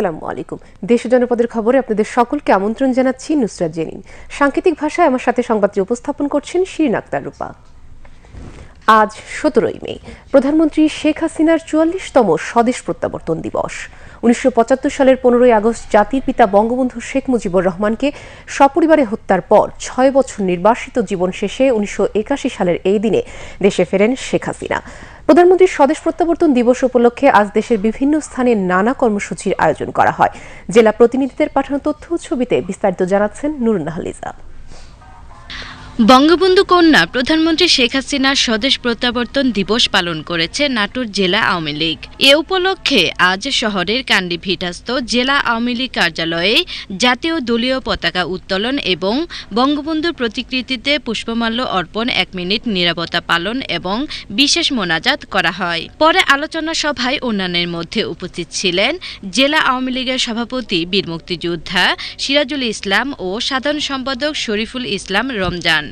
আসসালামু আলাইকুম। দেশ জনপদের খবরে আপনাদের সকলকে আমন্ত্রণ জানাচ্ছি নুসরাত জেনিন। সাংকেতিক ভাষায় আমার সাথে সংবাদটি উপস্থাপন করছেন শিরিন আক্তার রূপা। আজ সতেরোই মে, প্রধানমন্ত্রী শেখ হাসিনার চুয়াল্লিশতম স্বদেশ প্রত্যাবর্তন দিবস। উনিশশো পঁচাত্তর সালের পনেরোই আগস্ট জাতির পিতা বঙ্গবন্ধু শেখ মুজিবুর রহমানকে সপরিবারে হত্যার পর ছয় বছর নির্বাসিত জীবন শেষে উনিশশো একাশি সালের এই দিনে দেশে ফেরেন শেখ হাসিনা। প্রধানমন্ত্রীর স্বদেশ প্রত্যাবর্তন দিবস উপলক্ষে আজ দেশের বিভিন্ন স্থানে নানা কর্মসূচির আয়োজন করা হয়। জেলা প্রতিনিধিদের পাঠানো তথ্য ছবিতে বিস্তারিত জানাচ্ছেন নুরুন্নাহালিজা বঙ্গবন্ধু কন্যা প্রধানমন্ত্রী শেখ হাসিনার স্বদেশ প্রত্যাবর্তন দিবস পালন করেছে নাটোর জেলা আওয়ামী লীগ। এ উপলক্ষে আজ শহরের কান্ডিভিটাস্থ জেলা আওয়ামী লীগ কার্যালয়ে জাতীয় দলীয় পতাকা উত্তোলন এবং বঙ্গবন্ধুর প্রতিকৃতিতে পুষ্পমাল্য অর্পণ এক মিনিট নিরাপত্তা পালন এবং বিশেষ মোনাজাত করা হয়। পরে আলোচনা সভায় অন্যান্যের মধ্যে উপস্থিত ছিলেন জেলা আওয়ামী লীগের সভাপতি বীর মুক্তিযোদ্ধা সিরাজুল ইসলাম ও সাধারণ সম্পাদক শরীফুল ইসলাম রমজান।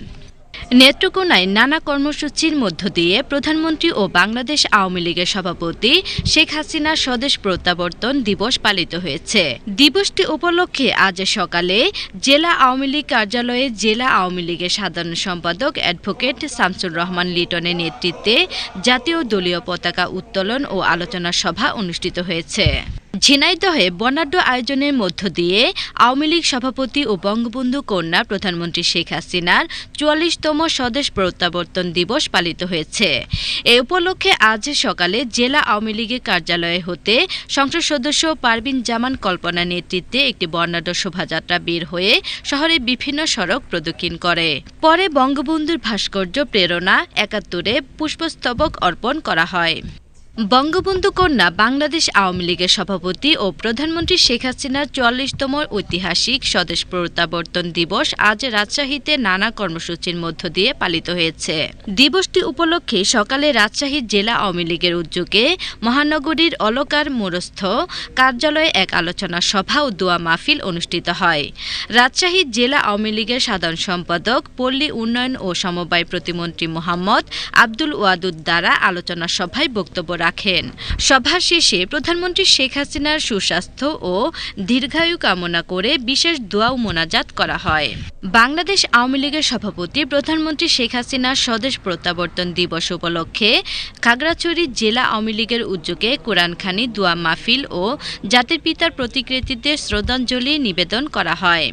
নেত্রকোনায় নানা কর্মসূচির মধ্য দিয়ে প্রধানমন্ত্রী ও বাংলাদেশ আওয়ামী লীগের সভাপতি শেখ হাসিনার স্বদেশ প্রত্যাবর্তন দিবস পালিত হয়েছে। দিবসটি উপলক্ষে আজ সকালে জেলা আওয়ামী লীগ কার্যালয়ে জেলা আওয়ামী লীগের সাধারণ সম্পাদক অ্যাডভোকেট শামসুর রহমান লিটনের নেতৃত্বে জাতীয় দলীয় পতাকা উত্তোলন ও আলোচনা সভা অনুষ্ঠিত হয়েছে। ঝিনাইদহে বর্ণাঢ্য আয়োজনের মধ্য দিয়ে আওয়ামী লীগ সভাপতি ও বঙ্গবন্ধু কন্যা প্রধানমন্ত্রী শেখ হাসিনার চুয়াল্লিশতম স্বদেশ প্রত্যাবর্তন দিবস পালিত হয়েছে। এ উপলক্ষে আজ সকালে জেলা আওয়ামী লীগের কার্যালয়ে হতে সংসদ সদস্য পারবিন জামান কল্পনা নেতৃত্বে একটি বর্ণাঢ্য শোভাযাত্রা বের হয়ে শহরের বিভিন্ন সড়ক প্রদক্ষিণ করে। পরে বঙ্গবন্ধুর ভাস্কর্য প্রেরণা একাত্তরে পুষ্পস্তবক অর্পণ করা হয়। বঙ্গবন্ধু কন্যা বাংলাদেশ আওয়ামী লীগের সভাপতি ও প্রধানমন্ত্রী শেখ হাসিনার চুয়াল্লিশতম ঐতিহাসিক স্বদেশ প্রত্যাবর্তন দিবস আজ রাজশাহীতে নানা কর্মসূচির মধ্য দিয়ে পালিত হয়েছে। দিবসটি উপলক্ষে সকালে রাজশাহী জেলা আওয়ামী লীগের উদ্যোগে মহানগরীর অলকার মোরস্থ কার্যালয়ে এক আলোচনা সভা ও দোয়া মাহফিল অনুষ্ঠিত হয়। রাজশাহী জেলা আওয়ামী লীগের সাধারণ সম্পাদক, পল্লী উন্নয়ন ও সমবায় প্রতিমন্ত্রী মোহাম্মদ আব্দুল ওয়াদুদ দ্বারা আলোচনা সভায় বক্তব্য রাখেন। সভা শেষে প্রধানমন্ত্রী শেখ হাসিনার সুস্বাস্থ্য ও দীর্ঘায়ু কামনা করে বিশেষ দোয়া ও মোনাজাত করা হয়। বাংলাদেশ আওয়ামী লীগের সভাপতি প্রধানমন্ত্রী শেখ হাসিনার স্বদেশ প্রত্যাবর্তন দিবস উপলক্ষে খাগড়াছড়ি জেলা আওয়ামী লীগের উদ্যোগে কোরআনখানি, দোয়া মাহফিল ও জাতির পিতার প্রতিকৃতিতে শ্রদ্ধাঞ্জলি নিবেদন করা হয়।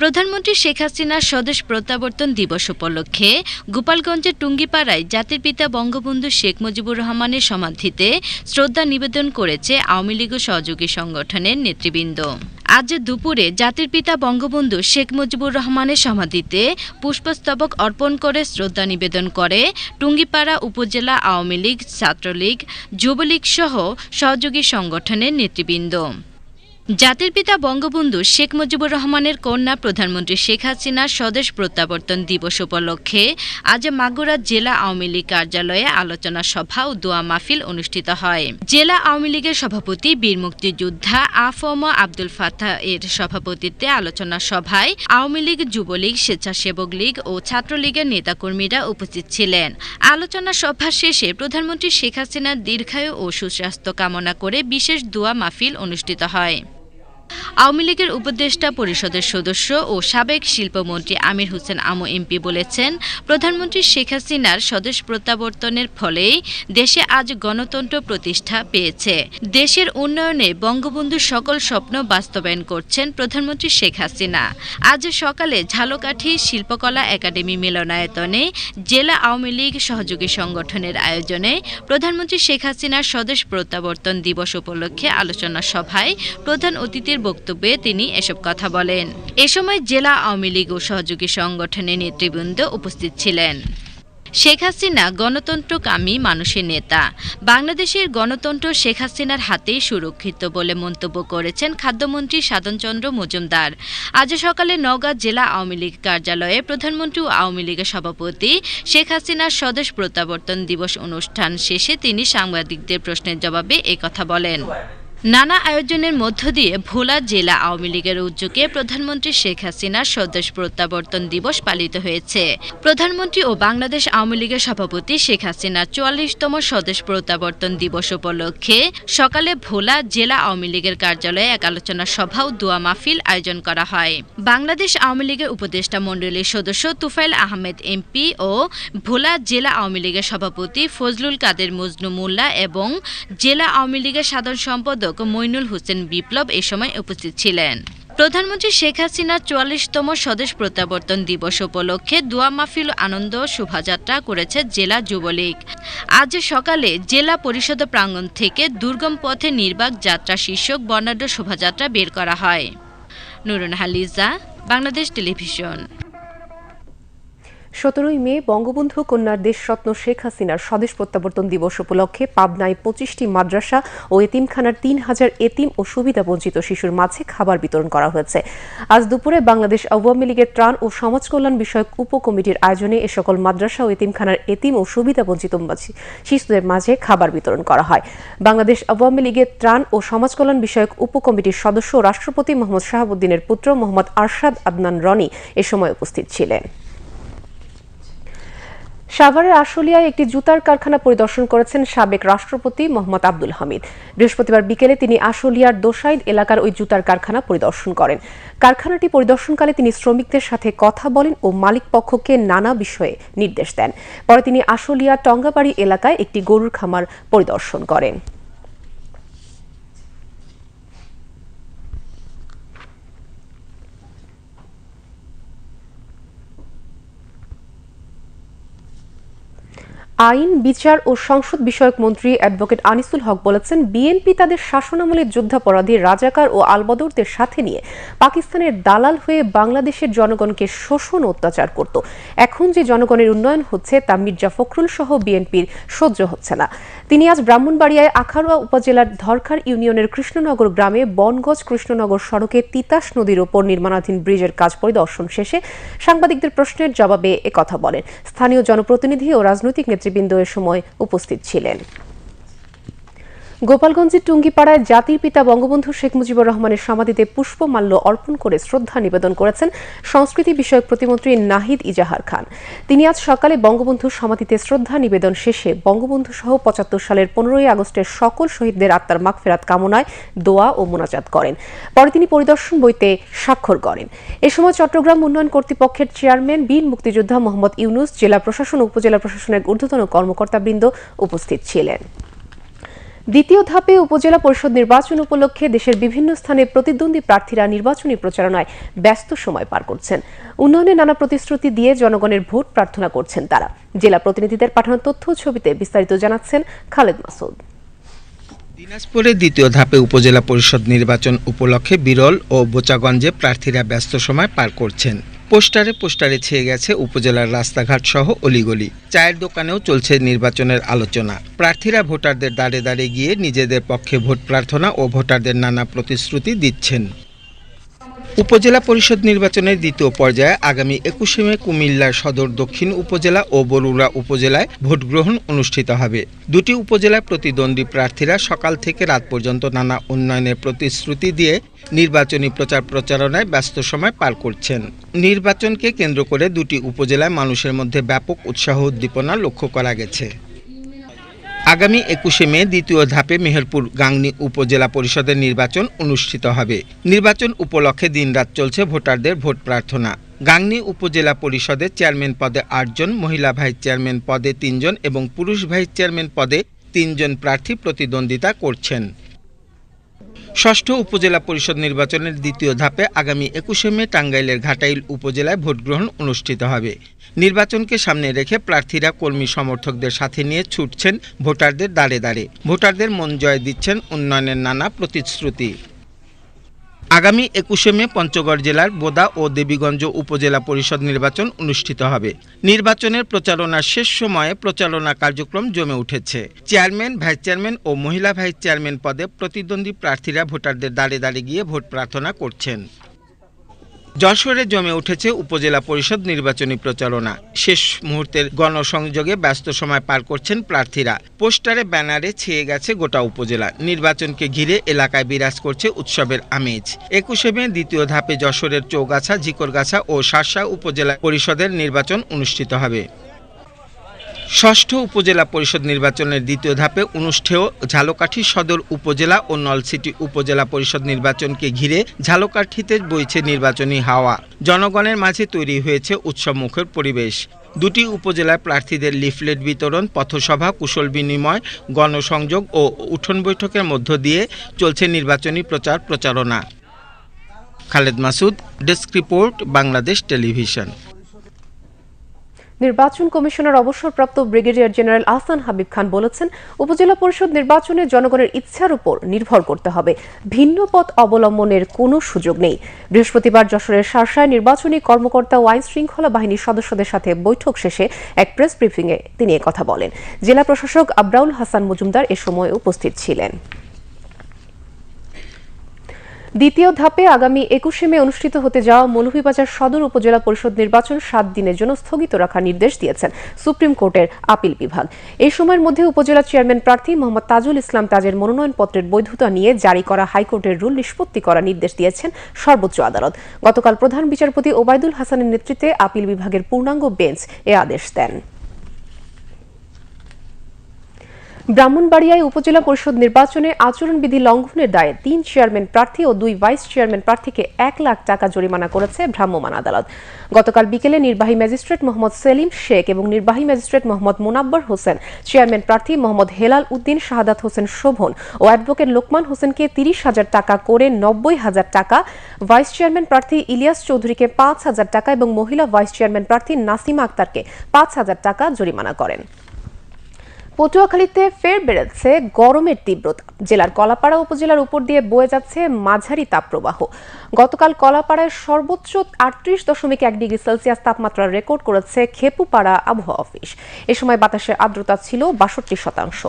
প্রধানমন্ত্রী শেখ হাসিনার স্বদেশ প্রত্যাবর্তন দিবস উপলক্ষে গোপালগঞ্জের টুঙ্গিপাড়ায় জাতির পিতা বঙ্গবন্ধু শেখ মুজিবুর রহমানের সমাধিতে শ্রদ্ধা নিবেদন করেছে আওয়ামী লীগ সহযোগী সংগঠনের নেতৃবৃন্দ। আজ দুপুরে জাতির পিতা বঙ্গবন্ধু শেখ মুজিবুর রহমানের সমাধিতে পুষ্পস্তবক অর্পণ করে শ্রদ্ধা নিবেদন করে টুঙ্গিপাড়া উপজেলা আওয়ামী লীগ, ছাত্রলীগ, যুবলীগ সহ সহযোগী সংগঠনের নেতৃবৃন্দ। জাতির পিতা বঙ্গবন্ধু শেখ মুজিবুর রহমানের কন্যা প্রধানমন্ত্রী শেখ হাসিনার স্বদেশ প্রত্যাবর্তন দিবস উপলক্ষে আজ মাগুরা জেলা আওয়ামী লীগ কার্যালয়ে আলোচনা সভা ও দোয়া মাহফিল অনুষ্ঠিত হয়। জেলা আওয়ামী লীগের সভাপতি বীর মুক্তিযোদ্ধা আফম আব্দুল ফাতা এর সভাপতিত্বে আলোচনা সভায় আওয়ামী লীগ যুবলীগ, স্বেচ্ছাসেবক লীগ ও ছাত্রলীগের নেতাকর্মীরা উপস্থিত ছিলেন। আলোচনা সভা শেষে প্রধানমন্ত্রী শেখ হাসিনার দীর্ঘায়ু ও সুস্বাস্থ্য কামনা করে বিশেষ দোয়া মাহফিল অনুষ্ঠিত হয়। আওয়ামী লীগের উপদেষ্টা পরিষদের সদস্য ও সাবেক শিল্পমন্ত্রী আমির হোসেন আমু এমপি বলেছেন, প্রধানমন্ত্রী শেখ হাসিনার স্বদেশ প্রত্যাবর্তনের ফলেই দেশে আজ গণতন্ত্র প্রতিষ্ঠা পেয়েছে। দেশের উন্নয়নে বঙ্গবন্ধুর সকল স্বপ্ন বাস্তবায়ন করছেন প্রধানমন্ত্রী শেখ হাসিনা। আজ সকালে ঝালকাঠি শিল্পকলা একাডেমি মিলনায়তনে জেলা আওয়ামী লীগ সহযোগী সংগঠনের আয়োজনে প্রধানমন্ত্রী শেখ হাসিনার স্বদেশ প্রত্যাবর্তন দিবস উপলক্ষে আলোচনা সভায় প্রধান অতিথির বক্তব্যে তিনি এসব কথা বলেন। এ সময় জেলা আওয়ামী লীগ ও সহযোগী সংগঠনের নেতৃবৃন্দ উপস্থিত ছিলেন। শেখ হাসিনা গণতন্ত্রকামী মানুষের নেতা। বাংলাদেশের গণতন্ত্র শেখ হাসিনার হাতেই সুরক্ষিত বলে মন্তব্য করেছেন খাদ্যমন্ত্রী সাধনচন্দ্র মজুমদার। আজ সকালে নওগাঁ জেলা আওয়ামী লীগ কার্যালয়ে প্রধানমন্ত্রী ও আওয়ামী লীগের সভাপতি শেখ হাসিনার স্বদেশ প্রত্যাবর্তন দিবস অনুষ্ঠান শেষে তিনি সাংবাদিকদের প্রশ্নের জবাবে কথা বলেন। নানা আয়োজনের মধ্য দিয়ে ভোলা জেলা আওয়ামী লীগের উদ্যোগে প্রধানমন্ত্রী শেখ হাসিনার স্বদেশ প্রত্যাবর্তন দিবস পালিত হয়েছে। প্রধানমন্ত্রী ও বাংলাদেশ আওয়ামী লীগের সভাপতি শেখ হাসিনার চুয়াল্লিশতম স্বদেশ প্রত্যাবর্তন দিবস উপলক্ষে সকালে ভোলা জেলা আওয়ামী লীগের কার্যালয়ে এক আলোচনা সভা ও দোয়া মাহফিল আয়োজন করা হয়। বাংলাদেশ আওয়ামী লীগের উপদেষ্টা মণ্ডলীর সদস্য তুফাইল আহমেদ এমপি ও ভোলা জেলা আওয়ামী লীগের সভাপতি ফজলুল কাদের মজনু মোল্লা এবং জেলা আওয়ামী লীগের সাধারণ সম্পাদক মইনুল হোসেন বিপ্লব এ সময় উপস্থিত ছিলেন। প্রধানমন্ত্রী শেখ হাসিনার চুয়াল্লিশতম স্বদেশ প্রত্যাবর্তন দিবস উপলক্ষে দোয়া মাহফিল আনন্দ শোভাযাত্রা করেছে জেলা যুবলীগ। আজ সকালে জেলা পরিষদ প্রাঙ্গণ থেকে দুর্গম পথে নির্বাক যাত্রা শীর্ষক বর্ণাঢ্য শোভাযাত্রা বের করা হয়। নুরুন হালিজা বাংলাদেশ টেলিভিশন। সতেরোই মে বঙ্গবন্ধু কন্যার দেশরত্ন শেখ হাসিনার স্বদেশ প্রত্যাবর্তন দিবস উপলক্ষে পাবনায় পঁচিশটি মাদ্রাসা ও এতিমখানার তিন হাজার এতিম ও সুবিধা বঞ্চিত শিশুর মাঝে খাবার বিতরণ করা হয়েছে। আজ দুপুরে বাংলাদেশ আওয়ামী লীগের ত্রাণ ও সমাজ কল্যাণ বিষয়ক উপকমিটির আয়োজনে এ সকল মাদ্রাসা ও এতিমখানার এতিম ও সুবিধা বঞ্চিত শিশুদের মাঝে খাবার বিতরণ করা হয়। বাংলাদেশ আওয়ামী লীগের ত্রাণ ও সমাজ কল্যাণ বিষয়ক উপকমিটির সদস্য রাষ্ট্রপতি মোহাম্মদ শাহাবুদ্দিনের পুত্র মোহাম্মদ আরশাদ আদনান রনি এ সময় উপস্থিত ছিলেন। সাভারের আশুলিয়ায় একটি জুতার কারখানা পরিদর্শন করেছেন সাবেক রাষ্ট্রপতি মোহাম্মদ আব্দুল হামিদ। বৃহস্পতিবার বিকেলে তিনি আশুলিয়ার দোসাইদ এলাকার ওই জুতার কারখানা পরিদর্শন করেন। কারখানাটি পরিদর্শনকালে তিনি শ্রমিকদের সাথে কথা বলেন ও মালিক পক্ষকে নানা বিষয়ে নির্দেশ দেন। পরে তিনি আশুলিয়া টঙ্গাবাড়ি এলাকায় একটি গরুর খামার পরিদর্শন করেন। আইন, বিচার ও সংসদ বিষয়ক মন্ত্রী অ্যাডভোকেট আনিসুল হক বলেছেন, বিএনপি তাদের শাসনামলের যুদ্ধাপরাধী রাজাকার ও আলবদরদের সাথে নিয়ে পাকিস্তানের দালাল হয়ে বাংলাদেশের জনগণকে শোষণ অত্যাচার করত। এখন যে জনগণের উন্নয়ন হচ্ছে, তা মির্জা ফখরুল সহ বিএনপির সহ্য হচ্ছে না। তিনি আজ ব্রাহ্মণবাড়িয়ায় আখাউড়া উপজেলার ধরখার ইউনিয়নের কৃষ্ণনগর গ্রামে বনগজ কৃষ্ণনগর সড়কে তিতাস নদীর ওপর নির্মাণাধীন ব্রিজের কাজ পরিদর্শন শেষে সাংবাদিকদের প্রশ্নের জবাবে একথা বলেন। স্থানীয় জনপ্রতিনিধি ও রাজনৈতিক নেতৃবৃন্দ এ সময় উপস্থিত ছিলেন। গোপালগঞ্জের টুঙ্গিপাড়ায় জাতির পিতা বঙ্গবন্ধু শেখ মুজিবুর রহমানের সমাধিতে পুষ্পমাল্য অর্পণ করে শ্রদ্ধা নিবেদন করেছেন সংস্কৃতি বিষয়ক প্রতিমন্ত্রী নাহিদ ইজাহার খান। তিনি আজ সকালে বঙ্গবন্ধুর সমাধিতে শ্রদ্ধা নিবেদন শেষে বঙ্গবন্ধু সহ পঁচাত্তর সালের পনেরোই আগস্টের সকল শহীদদের আত্মার মাগফেরাত কামনায় দোয়া ও মোনাজাত করেন। পরে তিনি পরিদর্শন বইতে স্বাক্ষর করেন। এ সময় চট্টগ্রাম উন্নয়ন কর্তৃপক্ষের চেয়ারম্যান বীর মুক্তিযোদ্ধা মোহাম্মদ ইউনুস, জেলা প্রশাসন উপজেলা প্রশাসনের ঊর্ধ্বতন কর্মকর্তাবৃন্দ উপস্থিত ছিলেন। দ্বিতীয় ধাপে উপজেলা পরিষদ নির্বাচন উপলক্ষে দেশের বিভিন্ন স্থানে প্রতিদ্বন্দ্বী প্রার্থীরা নির্বাচনী প্রচারণায় ব্যস্ত সময় পার করছেন। উন্নয়নে নানা প্রতিশ্রুতি দিয়ে জনগণের ভোট প্রার্থনা করছেন তারা। জেলা প্রতিনিধিদের পাঠানো তথ্য ছবিতে বিস্তারিত জানাচ্ছেন খালেদ মাসুদ। দিনাজপুরের দ্বিতীয় ধাপে উপজেলা পরিষদ নির্বাচন উপলক্ষে বিরল ও বোচাগঞ্জে প্রার্থীরা ব্যস্ত সময় পার করছেন। পোস্টারে পোস্টারে ছেয়ে গেছে উপজেলার রাস্তাঘাট সহ অলিগলি। চায়ের দোকানেও চলছে নির্বাচনের আলোচনা। প্রার্থীরা ভোটারদের দাঁড়ে দাঁড়ে গিয়ে নিজেদের পক্ষে ভোট প্রার্থনা ও ভোটারদের নানা প্রতিশ্রুতি দিচ্ছেন। উপজেলা পরিষদ নির্বাচনের দ্বিতীয় পর্যায়ে আগামী একুশে মে কুমিল্লার সদর দক্ষিণ উপজেলা ও বরুড়া উপজেলায় ভোট গ্রহণ অনুষ্ঠিত হবে। দুটি উপজেলায় প্রতিদ্বন্দ্বী প্রার্থীরা সকাল থেকে রাত পর্যন্ত নানা উন্নয়নের প্রতিশ্রুতি দিয়ে নির্বাচনী প্রচার প্রচারণায় ব্যস্ত সময় পার করছেন। নির্বাচনকে কেন্দ্র করে দুটি উপজেলায় মানুষের মধ্যে ব্যাপক উৎসাহ উদ্দীপনা লক্ষ্য করা গেছে। আগামী একুশে মে দ্বিতীয় ধাপে মেহেরপুর গাংনী উপজেলা পরিষদের নির্বাচন অনুষ্ঠিত হবে। নির্বাচন উপলক্ষে দিনরাত চলছে ভোটারদের ভোট প্রার্থনা। গাংনী উপজেলা পরিষদের চেয়ারম্যান পদে আটজন, মহিলা ভাইস চেয়ারম্যান পদে তিনজন এবং পুরুষ ভাইস চেয়ারম্যান পদে তিনজন প্রার্থী প্রতিদ্বন্দ্বিতা করছেন। ষষ্ঠ উপজেলা পরিষদ নির্বাচনের দ্বিতীয় ধাপে আগামী একুশে মে টাঙ্গাইলের ঘাটাইল উপজেলায় ভোটগ্রহণ অনুষ্ঠিত হবে। নির্বাচনকে সামনে রেখে প্রার্থীরা কর্মী সমর্থকদের সাথে নিয়ে ছুটছেন ভোটারদের দাঁড়ে দাঁড়ে। ভোটারদের মন জয় দিচ্ছেন উন্নয়নের নানা প্রতিশ্রুতি। আগামী একুশে মে পঞ্চগড় জেলার বোদা ও দেবীগঞ্জ উপজেলা পরিষদ নির্বাচন অনুষ্ঠিত হবে। নির্বাচনের প্রচারণার শেষ সময়ে প্রচারণা কার্যক্রম জমে উঠেছে। চেয়ারম্যান, ভাইস চেয়ারম্যান ও মহিলা ভাইস চেয়ারম্যান পদে প্রতিদ্বন্দ্বী প্রার্থীরা ভোটারদের দাঁড়ে দাঁড়ে গিয়ে ভোট প্রার্থনা করছেন। যশোরে জমে উঠেছে উপজেলা পরিষদ নির্বাচনী প্রচারণা। শেষ মুহূর্তের গণসংযোগে ব্যস্ত সময় পার করছেন প্রার্থীরা। পোস্টারে ব্যানারে ছেয়ে গেছে গোটা উপজেলা। নির্বাচনকে ঘিরে এলাকায় বিরাজ করছে উৎসবের আমেজ। একুশে মে দ্বিতীয় ধাপে যশোরের চৌগাছা জিকরগাছা ও শার্শা উপজেলা পরিষদের নির্বাচন অনুষ্ঠিত হবে। ষষ্ঠ উপজেলা পরিষদ নির্বাচনের দ্বিতীয় ধাপে অনুষ্ঠেয় ঝালকাঠি সদর উপজেলা ও নলসিটি উপজেলা পরিষদ নির্বাচনকে ঘিরে ঝালকাঠিতে বইছে নির্বাচনী হাওয়া। জনগণের মাঝে তৈরি হয়েছে উৎসবমুখর পরিবেশ। দুটি উপজেলার প্রার্থীদের লিফলেট বিতরণ, পথসভা, কুশল বিনিময়, গণসংযোগ ও উঠোন বৈঠকের মধ্য দিয়ে চলছে নির্বাচনী প্রচার প্রচারণা। Khaled Masud, desk report, Bangladesh television. নির্বাচন কমিশনার অবসরপ্রাপ্ত ব্রিগেডিয়ার জেনারেল আহসান হাবিব খান বলেছেন, উপজেলা পরিষদ নির্বাচনে জনগণের ইচ্ছার উপর নির্ভর করতে হবে। ভিন্ন পথ অবলম্বনের কোনো সুযোগ নেই। বৃহস্পতিবার যশোরের শার্শায় নির্বাচনী কর্মকর্তা ও আইন শৃঙ্খলা বাহিনীর সদস্যদের সাথে বৈঠক শেষে এক প্রেস ব্রিফিংয়ে তিনি কথা বলেন। জেলা প্রশাসক আব্রাউল হাসান মজুমদার এ সময় উপস্থিত ছিলেন। দ্বিতীয় ধাপে আগামী একুশে মে অনুষ্ঠিত হতে যাওয়া মৌলভীবাজার সদর উপজেলা পরিষদ নির্বাচন সাত দিনের জন্য স্থগিত রাখার নির্দেশ দিয়েছেন সুপ্রিম কোর্টের আপিল বিভাগ। এই সময়ের মধ্যে উপজেলা চেয়ারম্যান প্রার্থী মোহাম্মদ তাজুল ইসলাম তাজের মনোনয়নপত্রের বৈধতা নিয়ে জারি করা হাইকোর্টের রুল নিষ্পত্তি করার নির্দেশ দিয়েছেন সর্বোচ্চ আদালত। গতকাল প্রধান বিচারপতি ওবায়দুল হাসানের নেতৃত্বে আপিল বিভাগের পূর্ণাঙ্গ বেঞ্চ এ আদেশ দেন। ব্রাহ্মণবাড়িয়ায় উপজেলা পরিষদ নির্বাচনে আচরণবিধি লঙ্ঘনের দায়ে তিন চেয়ারম্যান প্রার্থী ও দুই ভাইস চেয়ারম্যান প্রার্থীকে এক লাখ টাকা জরিমানা করেছে ভ্রাম্যমাণ আদালত। গতকাল বিকেলে নির্বাহী ম্যাজিস্ট্রেট মোহাম্মদ সেলিম শেখ এবং নির্বাহী ম্যাজিস্ট্রেট মোহাম্মদ মোনাব্বর হোসেন, চেয়ারম্যান প্রার্থী মোহাম্মদ হেলাল উদ্দিন, শাহাদাত হোসেন শোভন ও অ্যাডভোকেট লোকমান হোসেনকে তিরিশ হাজার টাকা করে নব্বই হাজার টাকা, ভাইস চেয়ারম্যান প্রার্থী ইলিয়াস চৌধুরীকে পাঁচ হাজার টাকা এবং মহিলা ভাইস চেয়ারম্যান প্রার্থী নাসিমা আক্তারকে পাঁচ হাজার টাকা জরিমানা করেন। পটুয়াখালীতে ফের বেড়েছে গরমের তীব্রতা। জেলার কলাপাড়া উপজেলার উপর দিয়ে বয়ে যাচ্ছে মাঝারি তাপপ্রবাহ। গতকাল কলাপাড়ায় সর্বোচ্চ আটত্রিশ দশমিক এক ডিগ্রি সেলসিয়াস তাপমাত্রা রেকর্ড করেছে খেপুপাড়া আবহাওয়া অফিস। এ সময় বাতাসের আর্দ্রতা ছিল বাষট্টি শতাংশ।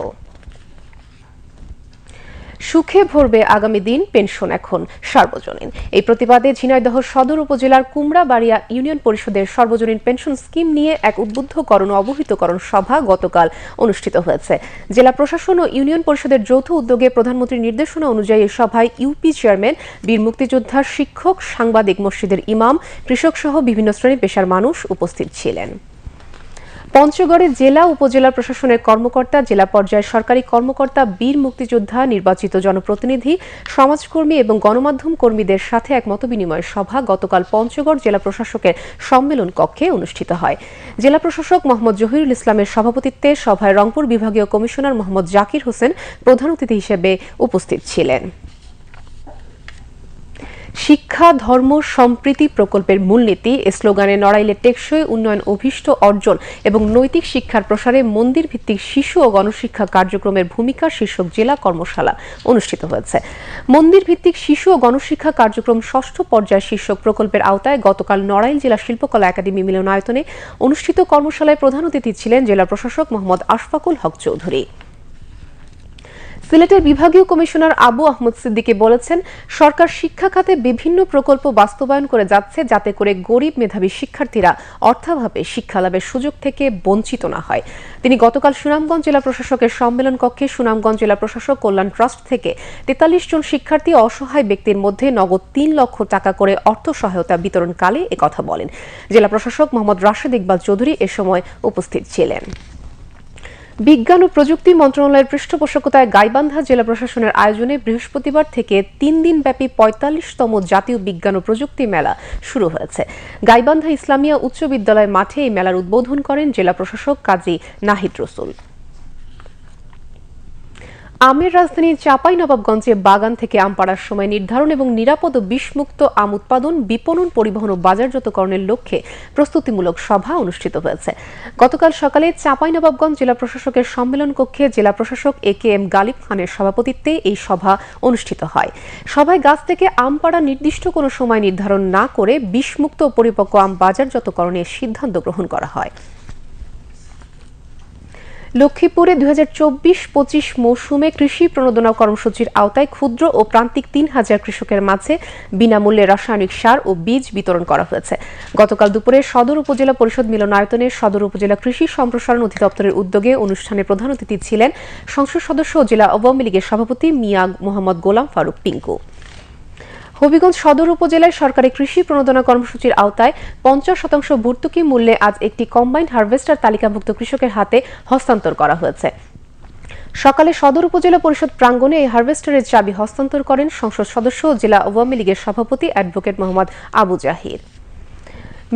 সুখে ভরবে আগামী দিন পেনশন এখন সার্বজনীন। এই প্রতিবাদে ঝিনাইদহ সদর উপজেলার কুমড়াবাড়িয়া ইউনিয়ন পরিষদের সর্বজনীন পেনশন স্কিম নিয়ে এক উদ্বুদ্ধকরণ অবহিতকরণ সভা গতকাল অনুষ্ঠিত হয়েছে। জেলা প্রশাসন ও ইউনিয়ন পরিষদের যৌথ উদ্যোগে প্রধানমন্ত্রীর নির্দেশনা অনুযায়ী এই সভায় ইউপি চেয়ারম্যান, বীর মুক্তিযোদ্ধা, শিক্ষক, সাংবাদিক, মসজিদের ইমাম কৃষক সহ বিভিন্ন শ্রেণি পেশার মানুষ উপস্থিত ছিলেন। পঞ্চগড়ে জেলা উপজেলা প্রশাসনের কর্মকর্তা, জেলা পর্যায়ের সরকারি কর্মকর্তা, বীর মুক্তিযোদ্ধা, নির্বাচিত জনপ্রতিনিধি, সমাজকর্মী এবং গণমাধ্যম কর্মীদের সাথে এক মতবিনিময় সভা গতকাল পঞ্চগড় জেলা প্রশাসকের সম্মেলন কক্ষে অনুষ্ঠিত হয়। জেলা প্রশাসক মোহাম্মদ জহিরুল ইসলামের সভাপতিত্বে সভায় রংপুর বিভাগীয় কমিশনার মোহাম্মদ জাকির হোসেন প্রধান অতিথি হিসেবে উপস্থিত ছিলেন। শিক্ষা, ধর্ম, সম্প্রীতি প্রকল্পের মূলনীতি স্লোগানে নড়াইলে টেকসই উন্নয়ন অভিষ্ট অর্জন এবং নৈতিক শিক্ষার প্রসারে মন্দির ভিত্তিক শিশু ও গণশিক্ষা কার্যক্রমের ভূমিকা শীর্ষক জেলা কর্মশালা অনুষ্ঠিত হয়েছে। মন্দির ভিত্তিক শিশু ও গণশিক্ষা কার্যক্রম ষষ্ঠ পর্যায় শীর্ষক প্রকল্পের আওতায় গতকাল নড়াইল জেলা শিল্পকলা একাডেমি মিলনায়তনে অনুষ্ঠিত কর্মশালায় প্রধান অতিথি ছিলেন জেলা প্রশাসক মোহাম্মদ আশফাকুল হক চৌধুরী। সিলেটের বিভাগীয় কমিশনার আবু আহমদ সিদ্দিকী বলেছেন, সরকার শিক্ষা খাতে বিভিন্ন প্রকল্প বাস্তবায়ন করে যাচ্ছে যাতে করে গরিব মেধাবী শিক্ষার্থীরা অর্থাভাবে শিক্ষা লাভের সুযোগ থেকে বঞ্চিত না হয়। তিনি গতকাল সুনামগঞ্জ জেলা প্রশাসকের সম্মেলন কক্ষে সুনামগঞ্জ জেলা প্রশাসক কল্যাণ ট্রাস্ট থেকে তেতাল্লিশ জন শিক্ষার্থী অসহায় ব্যক্তির মধ্যে নগদ তিন লক্ষ টাকা করে অর্থ সহায়তা বিতরণকালে একথা বলেন। জেলা প্রশাসক মোহাম্মদ রাশেদ ইকবাল চৌধুরী এ সময় উপস্থিত ছিলেন। বিজ্ঞান ও প্রযুক্তি মন্ত্রণালয়ের পৃষ্ঠপোষকতায় গাইবান্ধা জেলা প্রশাসনের আয়োজনে বৃহস্পতিবার থেকে তিন দিন ব্যাপী পঁয়তাল্লিশতম জাতীয় বিজ্ঞান ও প্রযুক্তি মেলা শুরু হয়েছে। গাইবান্ধা ইসলামিয়া উচ্চ বিদ্যালয় মাঠে এই মেলার উদ্বোধন করেন জেলা প্রশাসক কাজী নাহিদ রসুল। আমের রাজধানী চাপাই নবাবগঞ্জে বাগান থেকে আম পাড়ার সময় নির্ধারণ এবং নিরাপদ বিষমুক্ত আম উৎপাদন, বিপণন, পরিবহন ও বাজারজাতকরণের লক্ষ্যে প্রস্তুতিমূলক সভা অনুষ্ঠিত হয়েছে। গতকাল সকালে চাপাই নবাবগঞ্জ জেলা প্রশাসকের সম্মেলন কক্ষে জেলা প্রশাসক এ কে এম গালিব খানের সভাপতিত্বে এই সভা অনুষ্ঠিত হয়। সভায় গাছ থেকে আম পাড়া নির্দিষ্ট কোনো সময় নির্ধারণ না করে বিষমুক্ত পরিপক্ক আম বাজারজাতকরণের সিদ্ধান্ত গ্রহণ করা হয়। লক্ষ্মীপুরে দুই হাজার চব্বিশ পঁচিশ মৌসুমে কৃষি প্রণোদনা কর্মসূচির আওতায় ক্ষুদ্র ও প্রান্তিক তিন হাজার কৃষকের মাঝে বিনামূল্যে রাসায়নিক সার ও বীজ বিতরণ করা হয়েছে। গতকাল দুপুরে সদর উপজেলা পরিষদ মিলনায়তনে সদর উপজেলা কৃষি সম্প্রসারণ অধিদপ্তরের উদ্যোগে অনুষ্ঠানে প্রধান অতিথি ছিলেন সংসদ সদস্য ও জেলা আওয়ামী লীগের সভাপতি মিয়া মোহাম্মদ গোলাম ফারুক পিঙ্কু হবিগঞ্জ সদর উপজেলায় সরকারি কৃষি প্রণোদনা কর্মসূচির আওতায় পঞ্চাশ শতাংশ ভর্তুকি মূল্যে আজ একটি কম্বাইন্ড হারভেস্টার তালিকাভুক্ত কৃষকের হাতে হস্তান্তর করা হয়েছে। সকালে সদর উপজেলা পরিষদ প্রাঙ্গণে এই হারভেস্টারের চাবি হস্তান্তর করেন সংসদ সদস্য জেলা আওয়ামী লীগের সভাপতি অ্যাডভোকেট মোহাম্মদ আবু জাহির।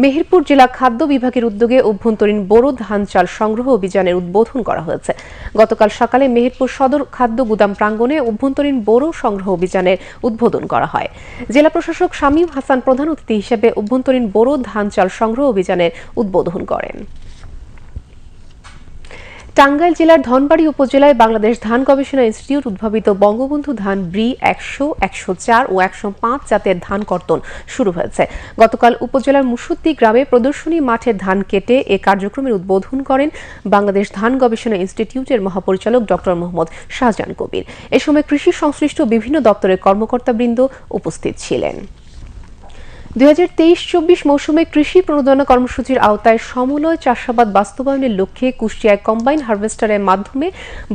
মেহেরপুর জেলা খাদ্য বিভাগের উদ্যোগে অভ্যন্তরীণ বোরো ধান চাল সংগ্রহ অভিযানের উদ্বোধন করা হয়েছে। গতকাল সকালে মেহেরপুর সদর খাদ্য গুদাম প্রাঙ্গণে অভ্যন্তরীণ বোরো সংগ্রহ অভিযানের উদ্বোধন করা হয়। জেলা প্রশাসক শামীম হাসান প্রধান অতিথি হিসেবে অভ্যন্তরীণ বোরো ধান চাল সংগ্রহ অভিযানের উদ্বোধন করেন। টাঙ্গাইল জেলার ধনবাড়ি উপজেলায় বাংলাদেশ ধান গবেষণা ইনস্টিটিউট উদ্ভাবিত বঙ্গবন্ধু ধান ব্রি একশো একশো চার ও একশো পাঁচ জাতের ধান কর্তন শুরু হয়েছে। গতকাল উপজেলার মুসুদ্দি গ্রামে প্রদর্শনী মাঠে ধান কেটে এ কার্যক্রমের উদ্বোধন করেন বাংলাদেশ ধান গবেষণা ইনস্টিটিউটের মহাপরিচালক ডক্টর মোহাম্মদ শাহজাহান কবির। এ সময় কৃষি সংশ্লিষ্ট বিভিন্ন দপ্তরের কর্মকর্তাবৃন্দ উপস্থিত ছিলেন। দুই হাজার তেইশ চব্বিশ মৌসুমে কৃষি প্রণোদনা কর্মসূচির আওতায় সমলয় চাষাবাদ বাস্তবায়নের লক্ষ্যে কুষ্টিয়ায় কম্বাইন হারভেস্টারের মাধ্যমে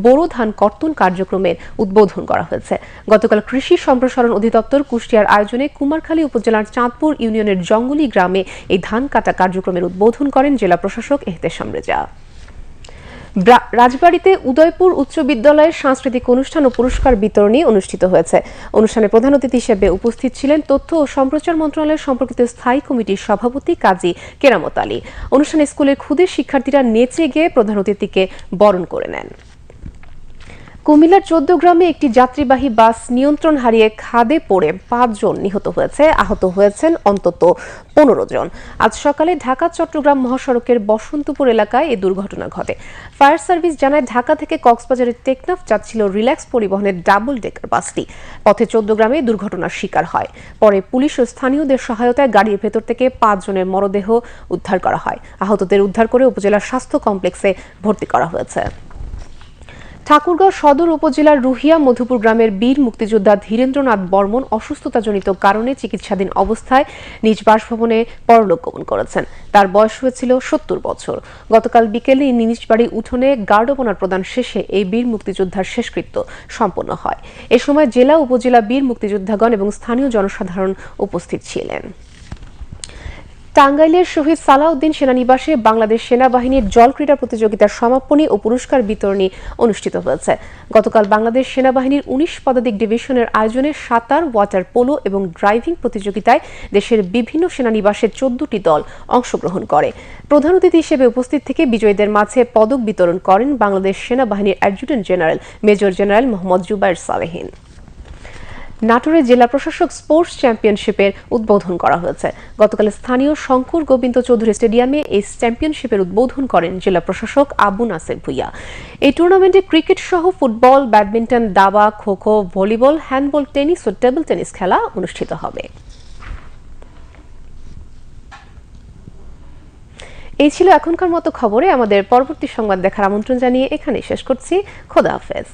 বোরো ধান কর্তন কার্যক্রমের উদ্বোধন করা হয়েছে। গতকাল কৃষি সম্প্রসারণ অধিদপ্তর কুষ্টিয়ার আয়োজনে কুমারখালী উপজেলার চাঁদপুর ইউনিয়নের জঙ্গলি গ্রামে এই ধান কাটা কার্যক্রমের উদ্বোধন করেন জেলা প্রশাসক এহতেশাম রেজা। রাজবাড়ীতে উদয়পুর উচ্চ বিদ্যালয়ের সাংস্কৃতিক অনুষ্ঠান ও পুরস্কার বিতরণী অনুষ্ঠিত হয়েছে। অনুষ্ঠানে প্রধান অতিথি হিসেবে উপস্থিত ছিলেন তথ্য ও সম্প্রচার মন্ত্রণালয়ের সম্পর্কিত স্থায়ী কমিটির সভাপতি কাজী কেরামত আলী। অনুষ্ঠানে স্কুলের ক্ষুদে শিক্ষার্থীরা নেচে গিয়ে প্রধান অতিথিকে বরণ করে নেন। কুমিল্লার চোদ্দ গ্রামে একটি যাত্রীবাহী বাস নিয়ন্ত্রণ হারিয়ে খাদে পড়ে পাঁচজন নিহত হয়েছে, আহত হয়েছেন অন্তত পনেরো জন। আজ সকালে ঢাকা, চট্টগ্রাম মহাসড়কের বসন্তপুর এলাকায় এই দুর্ঘটনা ঘটে। ফায়ার সার্ভিস জানায়, ঢাকা থেকে কক্সবাজারের টেকনাফ যাচ্ছিল রিল্যাক্স পরিবহনের ডাবল ডেকার বাসটি। পথে চোদ্দ গ্রামে দুর্ঘটনার শিকার হয়। পরে পুলিশ ও স্থানীয়দের সহায়তায় গাড়ির ভেতর থেকে পাঁচজনের মরদেহ উদ্ধার করা হয়। আহতদের উদ্ধার করে উপজেলার স্বাস্থ্য কমপ্লেক্সে ভর্তি করা হয়েছে। ঠাকুরগাঁও সদর উপজেলার রুহিয়া মধুপুর গ্রামের বীর মুক্তিযোদ্ধা ধীরেন্দ্রনাথ বর্মন অসুস্থতাজনিত কারণে চিকিৎসাধীন অবস্থায় নিজ বাসভবনে পরলোক গমন করেছেন। তার বয়স হয়েছিল সত্তর বছর। গতকাল বিকেলে নিজ বাড়ি উঠোনে গার্ডবনার প্রদান শেষে এই বীর মুক্তিযোদ্ধার শেষকৃত্য সম্পন্ন হয়। এ সময় জেলা উপজেলা বীর মুক্তিযোদ্ধাগণ এবং স্থানীয় জনসাধারণ উপস্থিত ছিলেন। টাঙ্গাইলের শহীদ সালাউদ্দিন সেনানিবাসে বাংলাদেশ সেনাবাহিনীর জল ক্রীড়া প্রতিযোগিতার সমাপনী ও পুরস্কার বিতরণী অনুষ্ঠিত হয়েছে। গতকাল বাংলাদেশ সেনাবাহিনীর উনিশ পদাতিক ডিভিশনের আয়োজনে সাঁতার, ওয়াটার পোলো এবং ড্রাইভিং প্রতিযোগিতায় দেশের বিভিন্ন সেনানিবাসের চোদ্দটি দল অংশগ্রহণ করে। প্রধান অতিথি হিসেবে উপস্থিত থেকে বিজয়ীদের মাঝে পদক বিতরণ করেন বাংলাদেশ সেনাবাহিনীর adjutant general, major general Mohammad Zubair Salehin. নাটোরে জেলা প্রশাসক স্পোর্টস চ্যাম্পিয়নশিপের উদ্বোধন করা হয়েছে। গতকাল স্থানীয় শঙ্কর গোবিন্দ চৌধুরী স্টেডিয়ামে এই চ্যাম্পিয়নশিপের উদ্বোধন করেন জেলা প্রশাসক আবু নাসের ভুইয়া। এই টুর্নামেন্টে ক্রিকেট সহ ফুটবল, ব্যাডমিন্টন, দাবা kho kho volleyball, handball, tennis ও টেবিল টেনিস খেলা অনুষ্ঠিত হবে। এই ছিল এখনকার মতো খবরে। আমাদের পরবর্তী সংবাদ দেখার আমন্ত্রণ জানিয়ে এখানে শেষ করছি। খোদা হাফেজ।